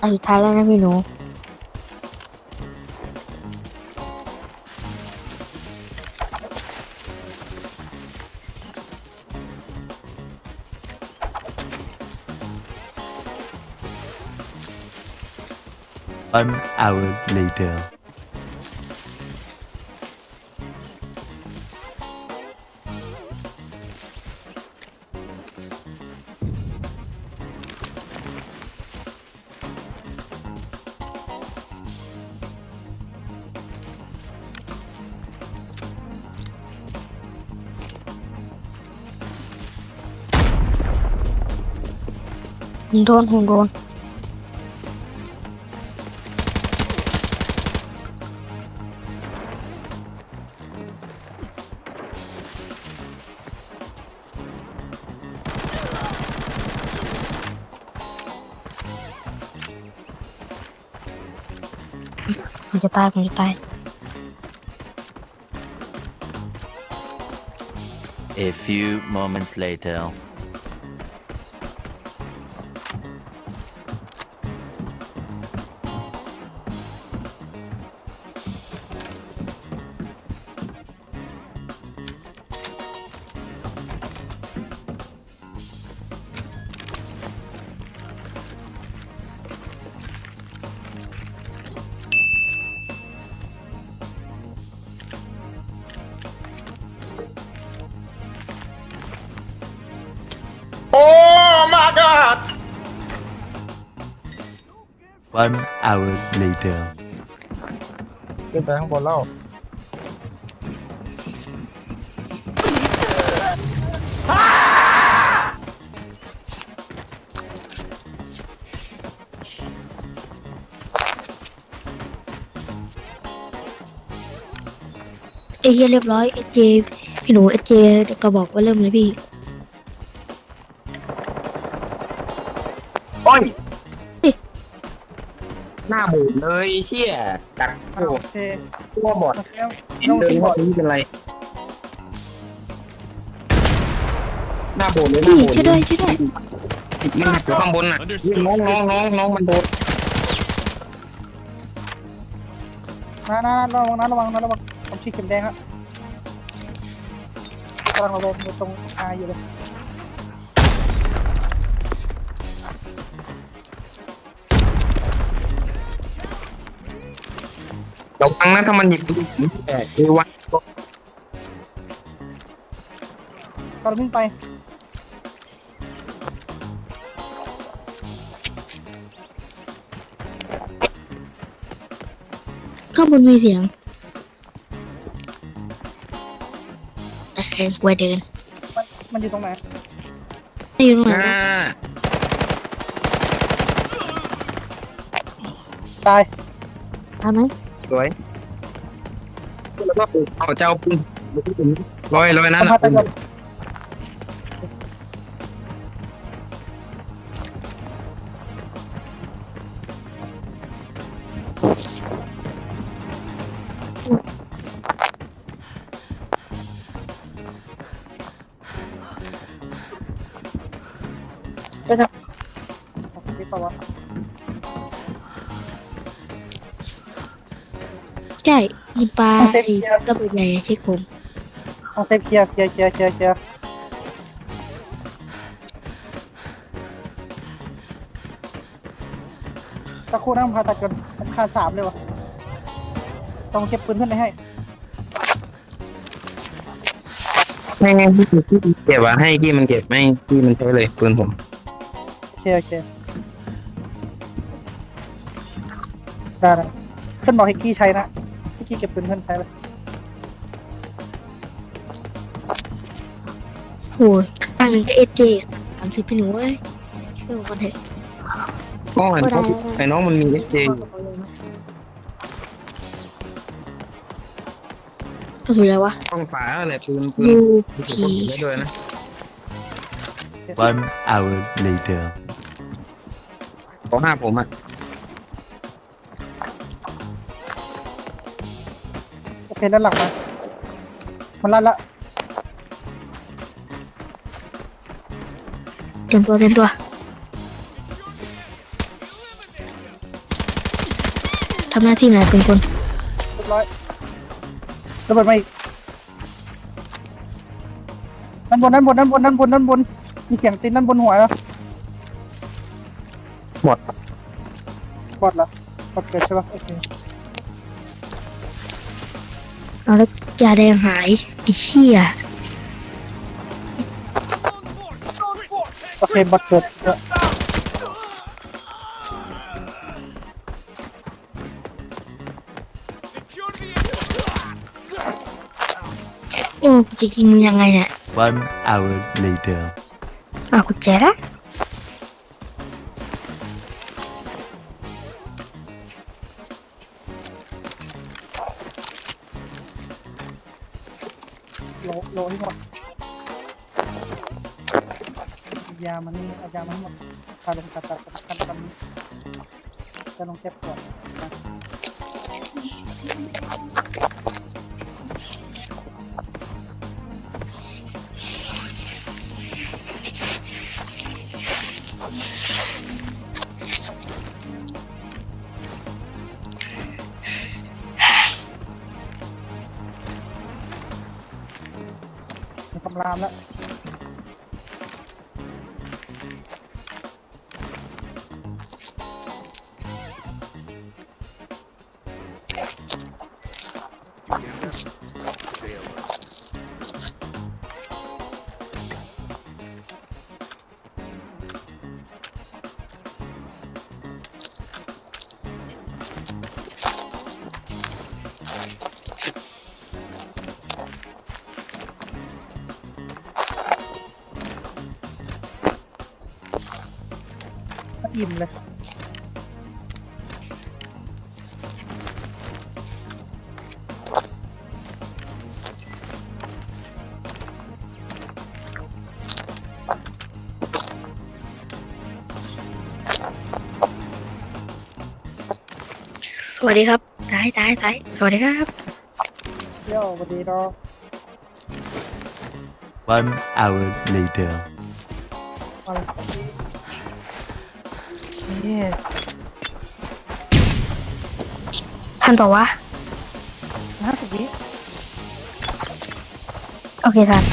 อันสุดท้ายแล้วนะพี่หนู One hour later. ผมโดนผมโดนผมจะตายผมจะตาย A few moments later. One hour later. ขึ้นไปข้างบนแล้วเอเฮียเรียบร้อยเอเจพี่หนูเอเจกระบอกไว่าเริ่มเลยพี่ หน้าบูดเลยไอ้เชี่ยดักโอ้โอเคตัวบอดโอเคเห็นเลยว่านี่เป็นไร หน้าบูดเลยหน้าพี่บูดช่วยด้วยช่วยด้วยมันหักอยู่ข้างบนน่ะน้องน้องน้องน้องมันโดนนะนะระวังนะระวังนะระวังผมชี้เข็มแดงครับกำลังระวังอยู่ตรงอาอยู่เลย ระวังนะถ้ามันหยิบปืนแต่คือว่ากำลังวิ่งไป ข้างบนมีเสียง แต่แค่กลัวเดินมันมันอยู่ตรงไหนไม่อยู่ตรงไหน้าตาย ทำไหม สวยแล้วก็ปืนเอาเจ้าปืนลอยลอยนั่นทำน่ะมาตะกัน ใช่มีปลาไอ้ระเบิดใหญ่เช็คผมเอาเซฟเคลียร์เคลียร์เคลียร์เคลียร์เคลียร์ตะครู่นั่งพาตัดกันผมขาดสามเลยวะต้องเก็บปืนขึ้นไปให้ไม่ไม่พี่พี่เก็บอะให้พี่มันเก็บไม่พี่มันใช้เลยปืนผมโอเคโอเคได้นะขึ้นบอกให้กี้ใช้นะ ให้กี้เก็บปืนขึ้นใช้เลยโอ้ยข้างหนึ่งก็เอเจสามสิบพี่หนูเอ้ยช่วยผมกันเถอะก็เห็นเขาไอ้น้องมันมีเอสเจกระสุนอะไรวะต้องฝาอะไรปืนปืยูนพีได้ด้วยนะ One hour later. ขอห้าผมอะ โอเคด้านหลังมา มันลั่นละเตรียมตัวเตรียมตัวทำหน้าที่ไหนเป็นคนเรียบร้อยระเบิดมาอีกด้านบนด้านบนด้านบนด้านบนด้านบน มีเสียงตีนด้านบนหัวแล้วหมดบอดเหรอบอดเกิดใช่ปะโอเค เอาแล้วยาแดงหายไอ้เชี่ยโอเคบอดเกิดเออโอ้กูจะกินมึงยังไงเนี่ย One hour later. อ้าวกุญแจละ โลโลให้หมดยามันนี่เอายามันหมดพาลงตัดตัดตัดตัดตัดจะลงเจ็บก่อนนะ มีค อิ่มเลยสวัสดีครับตายตายตายสวัสดีครับเที่ยวสวัสดีดอก One hour later. อะ ไรนี่ท่านบอกว่าห้าสิบวิโอเคท่าน